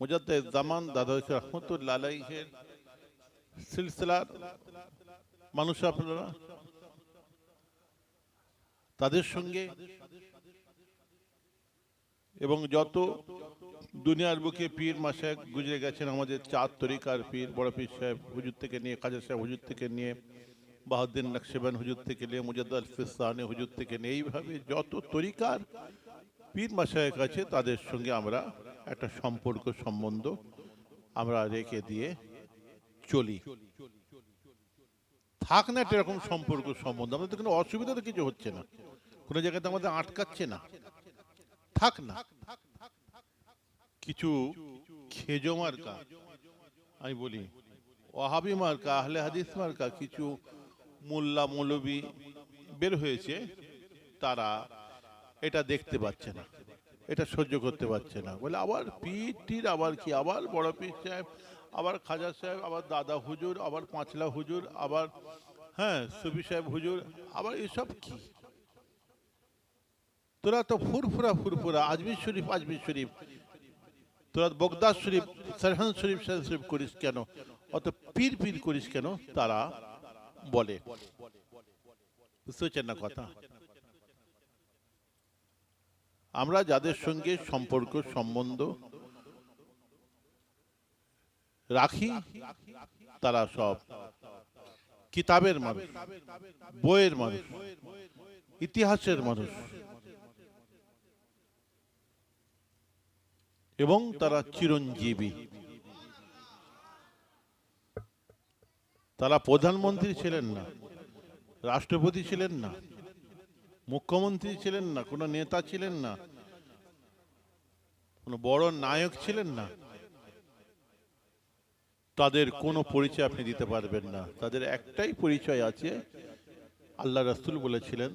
মুজাদ্দের জামান দাদা রহমতুল্লাহ আলাইহের সিলসিলার মানুষ আপনারা, তাদের সঙ্গে এবং যত দুনিয়ার বুকে পীর মাসায় গুজরে গেছেন, আমাদের চার তরিকার পীর, বড় পীর সাহেব হুজুর থেকে নিয়ে, খাজা সাহেব হুজুর থেকে নিয়ে, বাহাউদ্দিন নকশেবান হুজুর থেকে নিয়ে মুজাদ্দ আল ফিসানি হুজুর থেকে নিয়ে, এইভাবে যত তরিকার পীর মাসায়েক আছে, তাদের সঙ্গে আমরা একটা সম্পর্ক সম্বন্ধ আমরা রেখে দিয়ে চলি। থাক না একটা এরকম সম্পর্ক সম্বন্ধ, আমাদের কোনো অসুবিধা তো কিছু হচ্ছে না। কোনো জায়গাতে আমাদের আটকাচ্ছে না। থাক না। কিছু খেজো মার্কা, আমি বলি, ওয়াহাবি মার্কা, আহলে হাদিস মার্কা, কিছু মোল্লা মৌলবী বের হয়েছে, তারা এটা দেখতে পাচ্ছে না। এটা সহ্য করতে পারছে না। বলে, আবার পিটির আবার কি? আবার বড় পীর সাহেব, আবার খাজা সাহেব, আবার দাদা হুজুর, আবার পাঁচলা হুজুর, আবার হ্যাঁ সুবি সাহেব হুজুর, আবার এসব কি? তোরা তো ফুরফুরা ফুরফুরা, আজমির শরীফ আজমির শরীফ। তোরা বগদাদ শরীফ, সারহান শরীফ সারহান শরীফ করিস কেন? অত পীর পীর করিস কেন? তারা বলে। বুঝতে পারছেন না কথা? আমরা যাদের সঙ্গে সম্পর্ক, সম্বন্ধ রাখি, তারা সব কিতাবের মানুষ, বইয়ের মানুষ, ইতিহাসের মানুষ। এবং তারা চিরঞ্জীবী। তারা প্রধানমন্ত্রী ছিলেন না, রাষ্ট্রপতি ছিলেন না। মুখ্যমন্ত্রী ছিলেন না, কোনো নেতা ছিলেন না, কোনো বড় নায়ক ছিলেন না, তাদের কোনো পরিচয় আপনি দিতে পারবেন না। তাদের একটাই পরিচয় আছে, আল্লাহ রাসূল বলেছিলেন,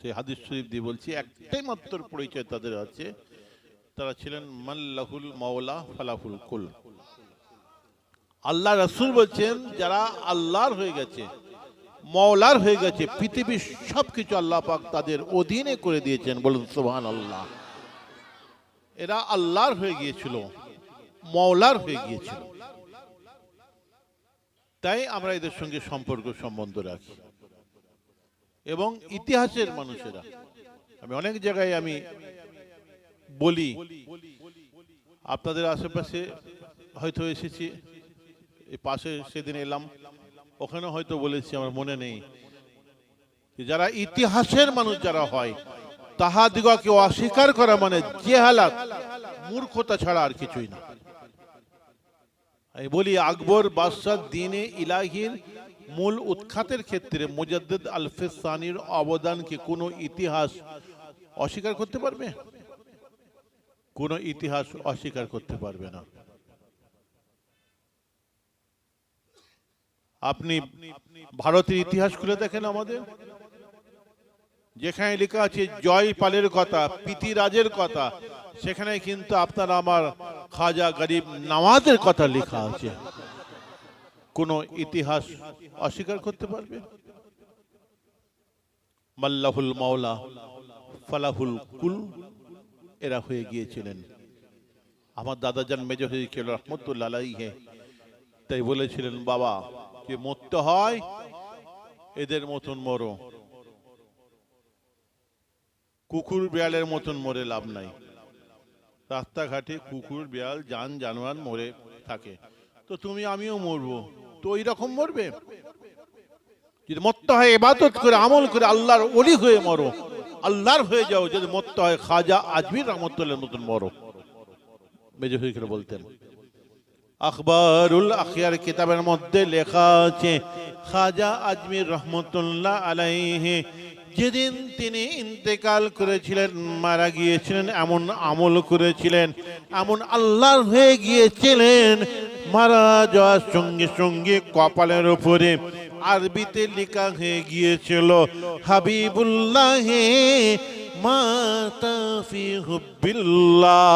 সেই হাদিস শরীফ দিয়ে বলছি, একটাই মাত্র পরিচয় তাদের আছে, তারা ছিলেন মাল্লাহুল মাওলা ফালাহুল কুল। আল্লাহ রাসূল বলছেন, যারা আল্লাহর হয়ে গেছে মওলার হয়ে গেছে, পৃথিবীর সবকিছু আল্লাহ পাক তাদের অধীনে করে দিয়েছেন, বলুন সুবহান আল্লাহ এরা আল্লাহর হয়ে গিয়েছিল, মওলার হয়ে গিয়েছিল। তাই আমরা এদের সঙ্গে সম্পর্ক সম্বন্ধ রাখি। এবং ইতিহাসের মানুষেরা, আমি অনেক জায়গায় আমি বলি, আপনাদের আশেপাশে হয়তো এসেছি পাশে সেদিন এলাম। ওখানে হয়তো বলেছি, আমার মনে নেই। যারা ইতিহাসের মানুষ যারা হয়, তাহাদিগকে অস্বীকার করা মানে জেহালাত, মূর্খতা ছাড়া আর কিছুই না। আমি বলি, আকবর বাদশাহ দিনে ইলাহির মূল উৎখাতের ক্ষেত্রে মুজাদ্দিদ আল ফিসানির অবদানকে কোনো ইতিহাস অস্বীকার করতে পারবে? কোনো ইতিহাস অস্বীকার করতে পারবে না। আপনি ভারতের ইতিহাস খুলে দেখেন আমাদের। যেখানে লেখা আছে, জয় পালের কথা পিতিরাজের কথা। সেখানে কিন্তু আপনার আমার খাজা গরিব নামাজের কথা লেখা আছে। কোন ইতিহাস অস্বীকার করতে পারবে? মাল্লাহুল মাওলা, ফালাহুল কুল, এরা হয়ে গিয়েছিলেন। আমার দাদা দাদাজান মেজর হয়েছিল রহমতুল্লাহ আলাইহে। তাই বলেছিলেন, বাবা যে মরতে হয়? এদের মতন মরো। কুকুর বিড়ালের মতন মরে লাভ নাই। রাস্তাঘাটে কুকুর, বিড়াল, যান, জানোয়ার মরে থাকে। তো তুমি, আমিও মরবো। তো ওই রকম মরবে? যদি মরতে হয় এবাদত করে, আমল করে, আল্লাহর অলি হয়ে মরো। আল্লাহর হয়ে যাও, যদি মরতে হয়, খাজা আজমির রহমতুল্লাহ মতন মরো। মেজর হয়ে বলতেন। আখবরুল আখিয়ার কিতাবের মধ্যে লেখা আছে, খাজা আজমির রহমতুল্লাহ আলাইহে। যেদিন তিনি ইন্তেকাল করেছিলেন, মারা গিয়েছিলেন, এমন আমল করেছিলেন, এমন আল্লাহর হয়ে গিয়েছিলেন, মারা যাওয়ার সঙ্গে সঙ্গে কপালের উপরে আরবিতে লেখা হয়ে গিয়েছিল, হাবিবুল্লাহ মাতা ফি হুব্বিল্লাহ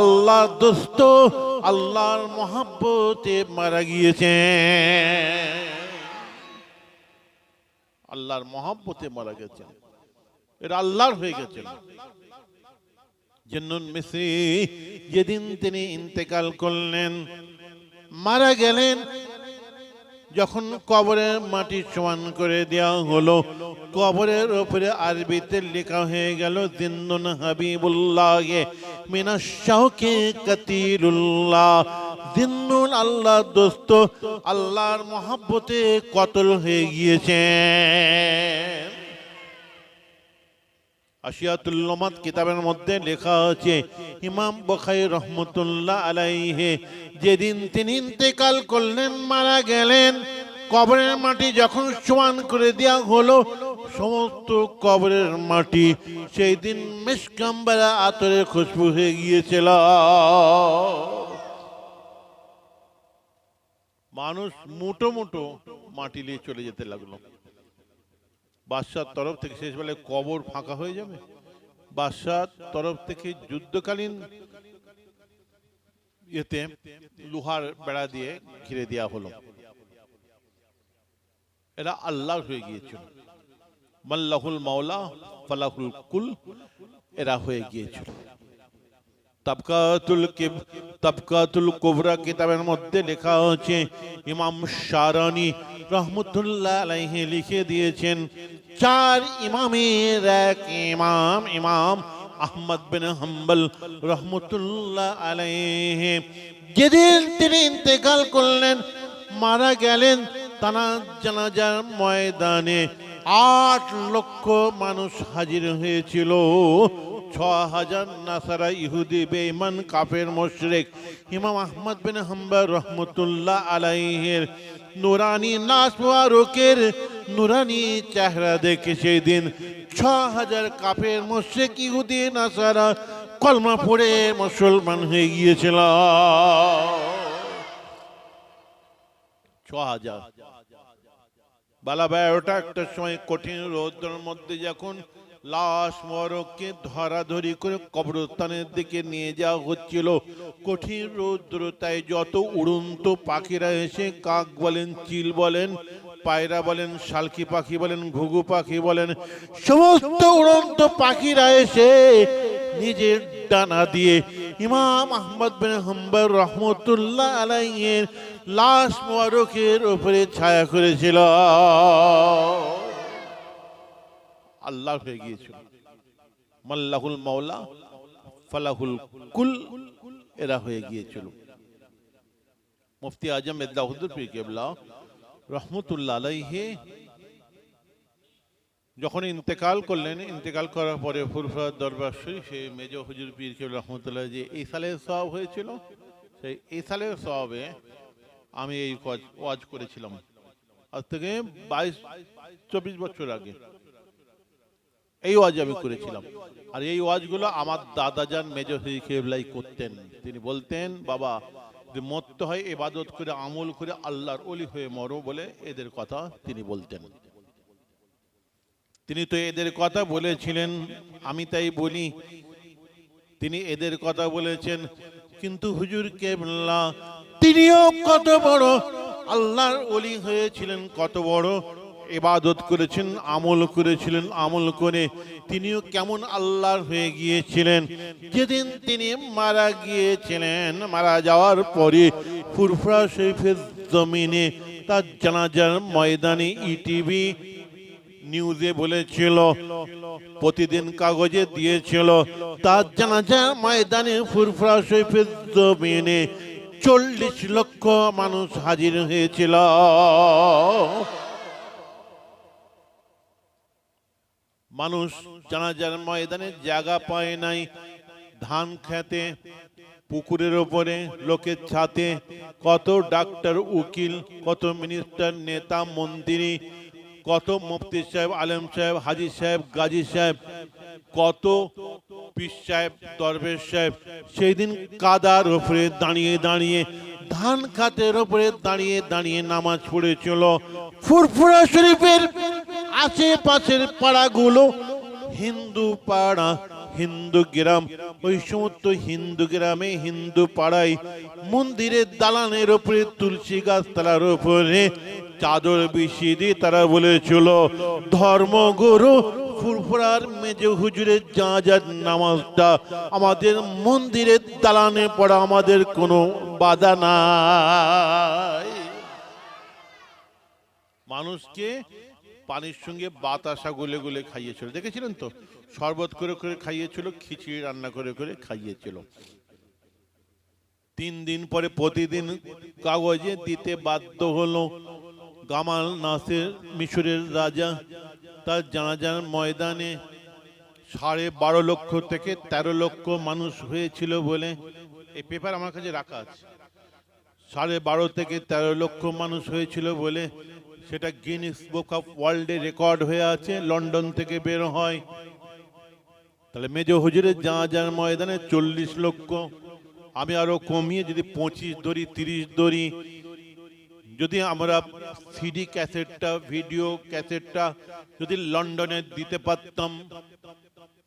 আল্লাহ দোস্ত আল্লাহর মহাব্বতে মারা গিয়েছে। আল্লাহর মহাব্বতে মারা গেছেন এটা আল্লাহর হয়ে গেছেন জন্নুন মিস্রি, যেদিন তিনি ইন্তেকাল করলেন, মারা গেলেন যখন কবরের মাটি সমান করে দেওয়া হলো, কবরের ওপরে আরবিতে লেখা হয়ে গেল, জিন্নুন মিনা শাহকে কাতিরুল্লাহ। জিন্নুল আল্লাহ দোস্ত, আল্লাহর মহাব্বতে কতল হয়ে গিয়েছে। আশিয়াতুল্লমাত কিতাবের মধ্যে লেখা আছে, ইমাম বখাই রহমতুল্লাহ আলাইহে, যেদিন তিনি ইন্তেকাল করলেন, মারা গেলেন, কবরের মাটি যখন সমান করে দেওয়া হলো, সমস্ত কবরের মাটি সেই দিন মিসকাম্বারা আতরে খুশবু হয়ে গিয়েছিল। মানুষ মুটো মুটো মাটি নিয়ে চলে যেতে লাগল। বাদশার তরফ থেকে শেষ বেলায় কবর ফাঁকা হয়ে যাবে। বাদশার তরফ থেকে যুদ্ধকালীন এতে লোহার বেড়া দিয়ে ঘিরে দেওয়া হলো। এরা আল্লাহ হয়ে গিয়েছিল। মাল্লাহুল মাওলা, ফালাহুল কুল, এরা হয়ে গিয়েছিল। তাবকাতুল তাবকাতুল কুবরা কিতাবের মধ্যে লেখা হচ্ছে ইমাম শারানি রহমতুল্লাহ আলাইহি লিখে দিয়েছেন, চার ইমামের এক ইমাম ইমাম আহমদ বিন হাম্বল রহমতুল্লাহ আলাইহি। যেদিন তিনি ইন্তেকাল করলেন, মারা গেলেন তানা জানাজার ময়দানে। আট লক্ষ মানুষ হাজির হয়েছিল। রহমতুল্লাহ দেখে ছ হাজার কাফের ইহুদি নাসারা মুসলমান হয়ে গিয়েছিল। ছ সময় কঠিন রৌদ্রের মধ্যে যখন লাশ মরককে ধরাধরি করে কবরস্থানের দিকে নিয়ে যাওয়া হচ্ছিল। কঠিন রৌদ্রতায় যত উড়ন্ত পাখিরা এসে কাক বলেন, চিল বলেন, পায়রা বলেন, শালকি পাখি বলেন, ঘুঘু পাখি বলেন, সমস্ত উড়ন্ত পাখিরা এসে নিজের ডানা দিয়ে ইমাম আহমদ বিন হাম্বর রহমতুল্লাহ আলাইয়ের লাশ মোবারকের ওপরে ছায়া করেছিল। আল্লাহ হয়ে গিয়েছিল। মাল্লাহুল মাওলা, ফালাহুল কুল, এরা হয়ে গিয়েছিল। মুফতি আজম এদাহুদ্দুর পীর কেবলা, রহমতুল্লাহ আলাইহে যখন ইন্তেকাল করলেন, ইন্তেকাল করার পরে ফুরফুরাত দরবার শরীফে মেজ হুজুর, পীর কেবল রহমতুল্লাহ যে এই সালের সব হয়েছিল, সেই এই সালের সবে আমি এই ওয়াজ করেছিলাম। আজ থেকে বাইশ, চব্বিশ বছর আগে। এই ওয়াজ আমি করেছিলাম। আর এই ওয়াজগুলো আমার দাদাজান মেজর কেবলাই করতেন। তিনি বলতেন, বাবা যে মরতে হয়, এবাদত করে, আমল করে আল্লাহর অলি হয়ে মরো বলে এদের কথা তিনি বলতেন। তিনি তো এদের কথা বলেছিলেন, আমি তাই বলি। তিনি এদের কথা বলেছেন, কিন্তু হুজুর কেবলা, তিনিও কত বড়, আল্লাহর অলি হয়েছিলেন কত বড় ইবাদত করেছেন, আমল করেছিলেন, আমল করে তিনিও কেমন আল্লাহর হয়ে গিয়েছিলেন? যেদিন তিনি মারা গিয়েছিলেন, মারা যাওয়ার পরে ফুরফুরা শরীফের জমিনে তার জানাজার ময়দানে ইটিভি নিউজে বলেছিল, প্রতিদিন কাগজে দিয়েছিল, তার জানাজা ময়দানে ফুরফুরা শরীফের জমিনে চল্লিশ লক্ষ মানুষ হাজির হয়েছিল। মানুষ জানাজার ময়দানে জায়গা পায় নাই। ধান খেতে, পুকুরের ওপরে লোকের ছাতে, কত ডাক্তার, উকিল, কত মিনিস্টার নেতা, মন্ত্রী, কত মুফতি সাহেব, আলেম সাহেব, হাজি সাহেব, গাজী সাহেব, কত পীর সাহেব, দরবেশ সাহেব, সেই দিন কাদার ওপরে দাঁড়িয়ে দাঁড়িয়ে, ধান খাতের ওপরে দাঁড়িয়ে দাঁড়িয়ে নামাজ পড়েছিল। ফুরফুরা শরীফের আশেপাশের পাড়াগুলো হিন্দু পাড়া, হিন্দু গ্রাম। ওই সমস্ত হিন্দু গ্রামে, হিন্দু পাড়ায় মন্দিরের দালানের ওপরে তুলসী গাছ তালার উপরে চাদর বিছিয়ে দিয়ে তারা বলেছিল, ধর্মগুরু ফুরফুরার মেজে হুজুরের যা যা নামাজটা আমাদের মন্দিরের দালানে পড়া আমাদের কোনো বাধা নাই। মানুষকে পানির সঙ্গে বাতাসা গুলে গুলে খাইয়েছিল। দেখেছিলেন তো? শরবত করে করে খাইয়েছিল, খিচুড়ি রান্না করে করে খাইয়েছিল। তিন দিন পরে প্রতিদিন কাগজে দিতে বাধ্য হলো গামাল নাসের মিশরের রাজা। তার জানাজার ময়দানে সাড়ে বারো লক্ষ থেকে তেরো লক্ষ মানুষ হয়েছিল বলে এই পেপার আমার কাছে রাখা আছে। সাড়ে বারো থেকে তেরো লক্ষ মানুষ হয়েছিল বলে সেটা গিনিস বুক অফ ওয়ার্ল্ডে রেকর্ড হয়ে আছে লন্ডন থেকে বের হয়। তাহলে মেজ হুজুরের জাহাজার ময়দানে চল্লিশ লক্ষ, আমি আরও কমিয়ে যদি পঁচিশ দড়ি তিরিশ দড়ি যদি আমরা সিডি ক্যাসেটটা, ভিডিও ক্যাসেটটা যদি লন্ডনে দিতে পারতাম,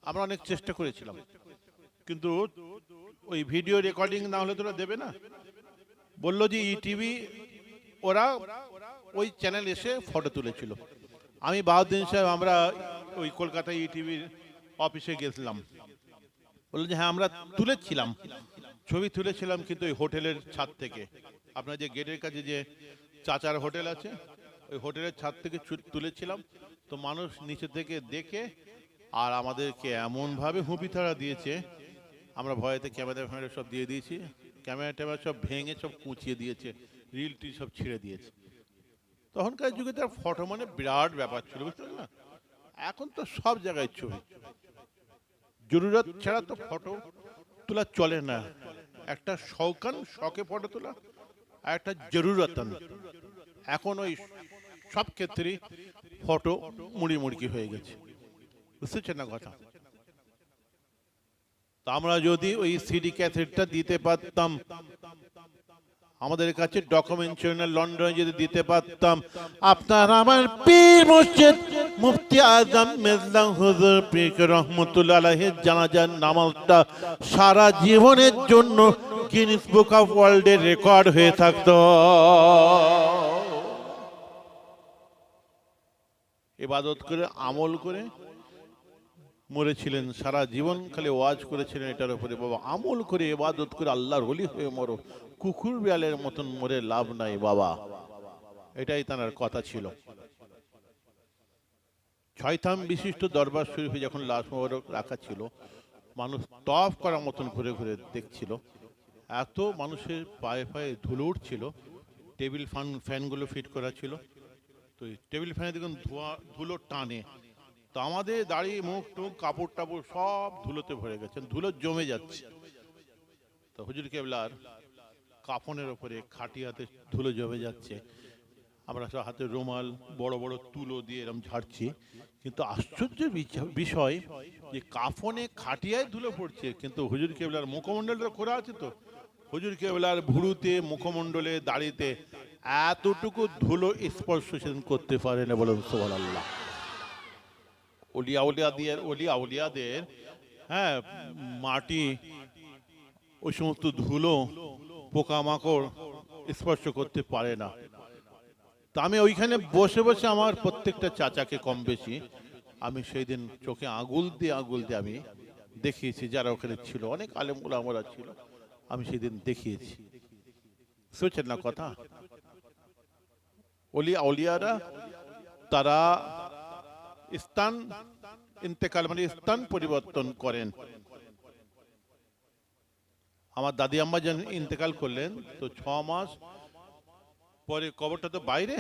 আমরা অনেক চেষ্টা করেছিলাম। কিন্তু ওই ভিডিও রেকর্ডিং না হলে তোরা দেবে না। বলল যে ইটিভি ওরা ওই চ্যানেল এসে ফটো তুলেছিল। আমি বাহাউদ্দিন সাহেব, আমরা ওই কলকাতা ইটিভির অফিসে গেছিলাম। বলল যে হ্যাঁ আমরা তুলেছিলাম। ছবি তুলেছিলাম কিন্তু ওই হোটেলের ছাদ থেকে। আপনার যে গেটের কাছে যে চাচার হোটেল আছে, ওই হোটেলের ছাদ থেকে তুলেছিলাম। তো মানুষ নিচে থেকে দেখে আর আমাদেরকে এমনভাবে হুঁপি তাড়া দিয়েছে। আমরা ভয়েতে ক্যামেরা ফ্যামেরা সব দিয়ে দিয়েছি। ক্যামেরা ট্যামেরা সব ভেঙে সব কুচিয়ে দিয়েছে। রিল টিল সব ছিঁড়ে দিয়েছে। তখনকার যুগে তার ফটো মানে বিরাট ব্যাপার ছিল, বুঝতে না? এখন তো সব জায়গায় ছবি। জরুরত ছাড়া তো ফটো তোলা চলে না। একটা শৌকান শখে ফটো তোলা আর একটা জরুরতন। এখন ওই সব ক্ষেত্রেই ফটো মুড়ি মুড়কি হয়ে গেছে। বুঝতেছেন না কথা? আমরা যদি ওই সিডি ক্যাসেটটা দিতে পারতাম আমাদের কাছে ডকুমেন্ট ছিল না লন্ডনে যদি দিতে পারতাম। আপনার আমার পীর মসজিদ, মুফতি আজম মেজলাম হুজুর পীর রহমতুল্লাহ আলাইহির জানাজার নামাজটা সারা জীবনের জন্য গিনিস বুক অফ ওয়ার্ল্ডের রেকর্ড হয়ে থাকতো। ইবাদত করে আমল করে মরেছিলেন, সারা জীবন খালি ওয়াজ করেছিলেন এটার উপরে। বাবা, আমল করে এবাদত করে আল্লাহর হলি হয়ে মরো। কুকুর বিড়ালের মতন মরে লাভ নাই বাবা। এটাই তার কথা ছিল। ছয়থাম বিশিষ্ট দরবার শরীফে যখন লাশ মোবারক রাখা ছিল, মানুষ তফ করার মতন ঘুরে ঘুরে দেখছিল। এত মানুষের পায়ে পায়ে ধুলো উঠছিল, টেবিল ফ্যান, ফ্যানগুলো ফিট করা ছিল। তো টেবিল ফ্যানে দেখুন ধোঁয়া, ধুলো টানে। তো আমাদের দাড়ি, মুখ, টুক, কাপড় টাপড় সব ধুলোতে ভরে গেছে, ধুলো জমে যাচ্ছে। তো হুজুর কেবলার কাফনের ওপরে খাটিয়াতে ধুলো জমে যাচ্ছে। আমরা সব হাতে রুমাল, বড় বড় তুলো দিয়ে এরকম ঝাড়ছি। কিন্তু আশ্চর্যের বিচ- বিষয় যে কাফনে খাটিয়ায় ধুলো পড়ছে, কিন্তু হুজুর কেবলার মুখমণ্ডলটা খোলা আছে তো? হুজুর কেবলার ভুরুতে, মুখমণ্ডলে, দাড়িতে এতটুকু ধুলো স্পর্শ করতে পারে না বলেন সোহান আল্লাহ অলিয়া উলিয়াদের অলিয়া উলিয়াদের হ্যাঁ মাটি, ওই সমস্ত ধুলো, পোকামাকড় স্পর্শ করতে পারে না। তা আমি ওইখানে বসে বসে আমার প্রত্যেকটা চাচাকে কম বেশি, আমি সেই দিন চোখে আঙুল দিয়ে আঙুল দিয়ে আমি দেখিয়েছি যারা ওখানে ছিল। অনেক আলেমগুলো আমরা ছিল, আমি সেদিন দেখিয়েছি। শুনছেন না কথা? অলিয়া অলিয়ারা তারা স্থান ইন্তেকাল মানে স্থান পরিবর্তন করেন। আমার দাদি আম্মা যেন ইন্তেকাল করলেন, তো ছ মাস পরে কবরটা তো বাইরে,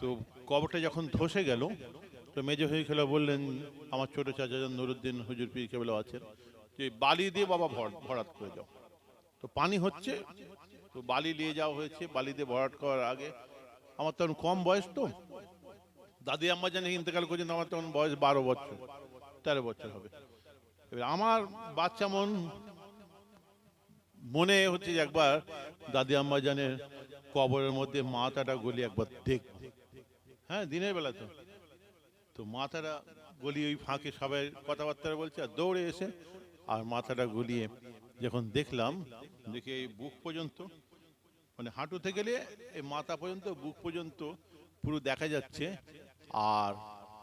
তো কবরটা যখন ধসে গেল, তো মেজে হয়ে খেলে বললেন, আমার ছোট চাচা নুরুদ্দিন হুজুর পীর কেবল আছেন, যে বালি দিয়ে বাবা ভর- ভরাট করে যাও তো পানি হচ্ছে, তো বালি নিয়ে যাওয়া হয়েছে, বালি দিয়ে ভরাট করার আগে। আমার তখন কম বয়স তো দাদি আম্মা জানে ইন্তেকাল করছেন, আমার তখন বয়স বারো বছর, তেরো বছর হবে। এবার আমার বাচ্চা মন, মনে হচ্ছে একবার দাদি আম্মা জানের কবরের মধ্যে মাথাটা গলি একবার দেখ হ্যাঁ দিনের বেলা তো। তো মাথাটা গলিয়ে ওই ফাঁকে সবাই কথাবার্তা বলছে, আর দৌড়ে এসে আর মাথাটা গলিয়ে যখন দেখলাম, দেখি এই বুক পর্যন্ত মানে হাঁটুতে গেলে এই মাথা পর্যন্ত, বুক পর্যন্ত পুরো দেখা যাচ্ছে আর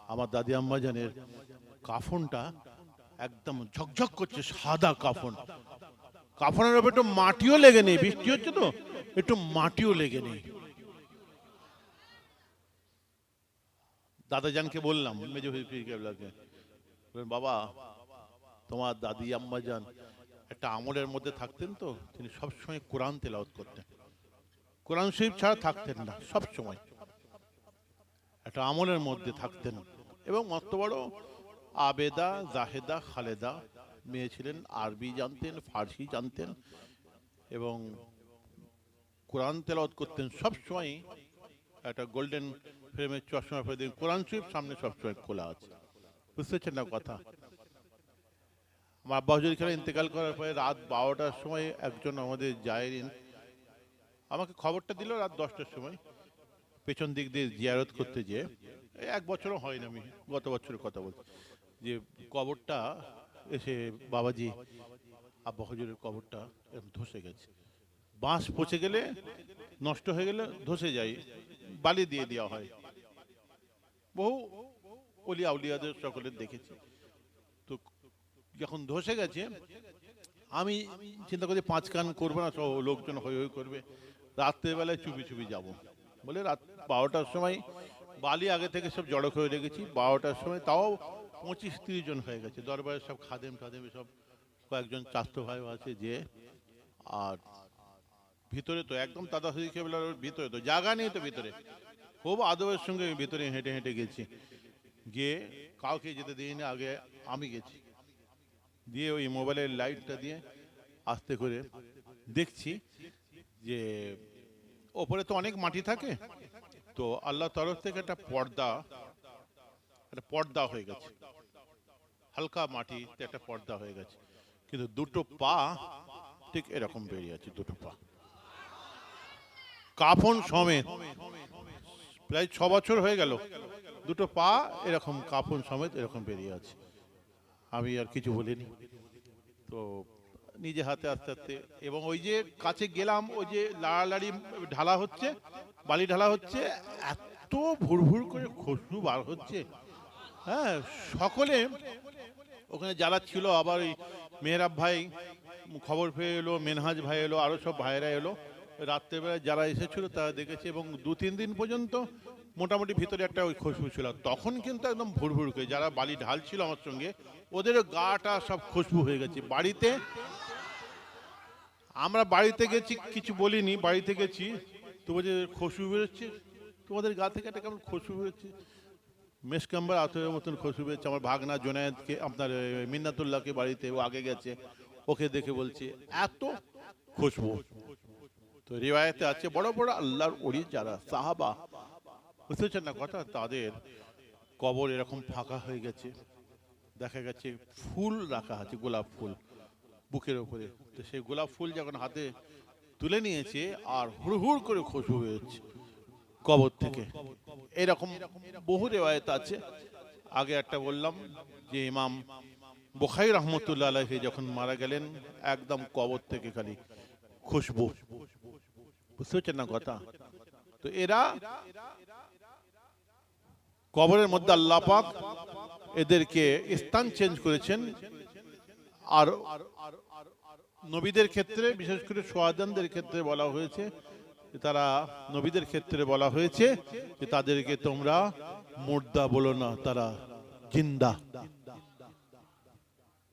আমার দাদি আম্মা জানের কাফনটা একদম ঝকঝক করছে, সাদা কাফন। কাফনের উপর একটু মাটিও লেগে নেই, বৃষ্টি হচ্ছে তো, একটু মাটিও লেগে নেই। দাদা দাদাজানকে বললাম, মেজো বাবা, তোমার দাদি আম্মা যান একটা আমলের মধ্যে থাকতেন তো, তিনি সবসময় কোরআন তেলাওয়াত করতেন। কোরআন শরীফ ছাড়া থাকতেন না সব সময় একটা আমলের মধ্যে থাকতেন। এবং মস্ত বড় আবেদা, জাহেদা, খালেদা মেয়ে ছিলেন, আরবি জানতেন, ফার্সি জানতেন এবং কোরআন তেলাওয়াত করতেন। সব সময় একটা গোল্ডেন ফ্রেমের চশমা ফেলে দিন কোরআন শরীফ সামনে সবসময় খোলা আছে। বুঝতে পারছেন না কথা? আমার আব্বা হুজুর খেলা ইন্তেকাল করার পরে রাত বারোটার সময় একজন আমাদের জায়রিন আমাকে খবরটা দিল রাত দশটার সময়। পেছন দিক দিয়ে জিয়ারত করতে যেয়ে, এক বছরও হয়নি আমি, গত বছরের কথা বলছি, যে কবরটা এসে বাবাজি, আব্বা হুজুরের কবরটা এরকম ধসে গেছে। বাঁশ পচে গেলে, নষ্ট হয়ে গেলে ধসে যায়, বালি দিয়ে দেওয়া হয়। বহু অলি আউলিয়াদের সকলের দেখেছি। তো যখন ধসে গেছে, আমি চিন্তা করছি পাঁচ কান করব না, সব লোকজন হই হই করবে রাত্রেবেলায় চুপি চুপি যাব। বলে রাত বারোটার সময় বালি আগে থেকে সব জড়ো করে রেখেছি। বারোটার সময় তাও পঁচিশ তিরিশ জন হয়ে গেছে। দরবারে সব খাদেম টাদেম সব কয়েকজন চাস্তো ভাই আছে যে, আর ভিতরে তো একদম দাদা কেবলার ভিতরে তো জায়গা নেই তো ভিতরে। খুব আদবের সঙ্গে ভিতরে হেঁটে হেঁটে গেছি। গিয়ে কাউকে যেতে দিইনি আগে আমি গেছি। দিয়ে ওই মোবাইলের লাইটটা দিয়ে আস্তে করে দেখছি যে ওপরে তো অনেক মাটি থাকে। তো আল্লাহ তরফ থেকে একটা পর্দা একটা পর্দা হয়ে গেছে। হালকা মাটিতে একটা পর্দা হয়ে গেছে। কিন্তু দুটো পা ঠিক এরকম বেরিয়ে আছে, দুটো পা। কাফন সমেত প্রায় ছ বছর হয়ে গেল, দুটো পা এরকম কাফন সমেত এরকম বেরিয়ে আছে। আমি আর কিছু বলিনি। তো নিজে হাতে আস্তে আস্তে। এবং ওই যে কাছে গেলাম, ওই যে লাড়ালাড়ি ঢালা হচ্ছে, বালি ঢালা হচ্ছে, এত ভুরভুর করে খুশবু বার হচ্ছে। হ্যাঁ সকলে ওখানে যারা ছিল, আবার ওই মেহরাব ভাই খবর পেয়ে এলো, মেনহাজ ভাই এলো আরও সব ভাইয়েরা এলো। রাত্রেবেলায় যারা এসেছিল, তারা দেখেছে, এবং দু, তিন দিন পর্যন্ত মোটামুটি ভিতরে একটা ওই খুশবু ছিল। তখন কিন্তু একদম ভুরভুর করে, যারা বালি ঢাল ছিল আমার সঙ্গে, ওদেরও গাটা সব খুশবু হয়ে গেছে। বাড়িতে আমরা বাড়িতে গেছি কিছু বলিনি বাড়িতে গেছি তো বলছে খুশবু বেরোচ্ছে। তোমাদের গা থেকে একটা কেমন খুশবু বেরোচ্ছে? মেসকাম্বার আতরের মতন খুশবু বেরোচ্ছে। আমার ভাগনা জোনায়েদকে, আপনার মিন্নাতুল্লাহকে বাড়িতে ও আগে গেছে। ওকে দেখে বলছে, এত খুশবু তো রিওয়ায়তে আছে, বড় বড় আল্লাহর ওলি যারা, সাহাবা। বুঝতে পারছেন না, কথা তাদের কবর এরকম ফাঁকা হয়ে গেছে। দেখা গেছে ফুল রাখা আছে, গোলাপ ফুল। বুকের ওপরে তো সেই গোলাপ ফুল যখন হাতে তুলে নিয়েছে, আর হুড় করে খুশবু হয়েছে কবর থেকে। এরকম বহু রেওয়ায়ত আছে। আগে একটা বললাম যে, ইমাম বোখাই রহমতুল্লাহ আলাইহি যখন মারা গেলেন, একদম কবর থেকে খালি খুশবু। বুঝতে পারছেন না কথা? তো এরা কবরের মধ্যে আল্লাহ পাক এদেরকে স্থান চেঞ্জ করেছেন। আর নবীদের ক্ষেত্রে, বিশেষ করে সোয়াদানদের ক্ষেত্রে বলা হয়েছে তারা নবীদের ক্ষেত্রে বলা হয়েছে যে তাদেরকে তোমরা মুর্দা বলো না, তারা জিন্দা।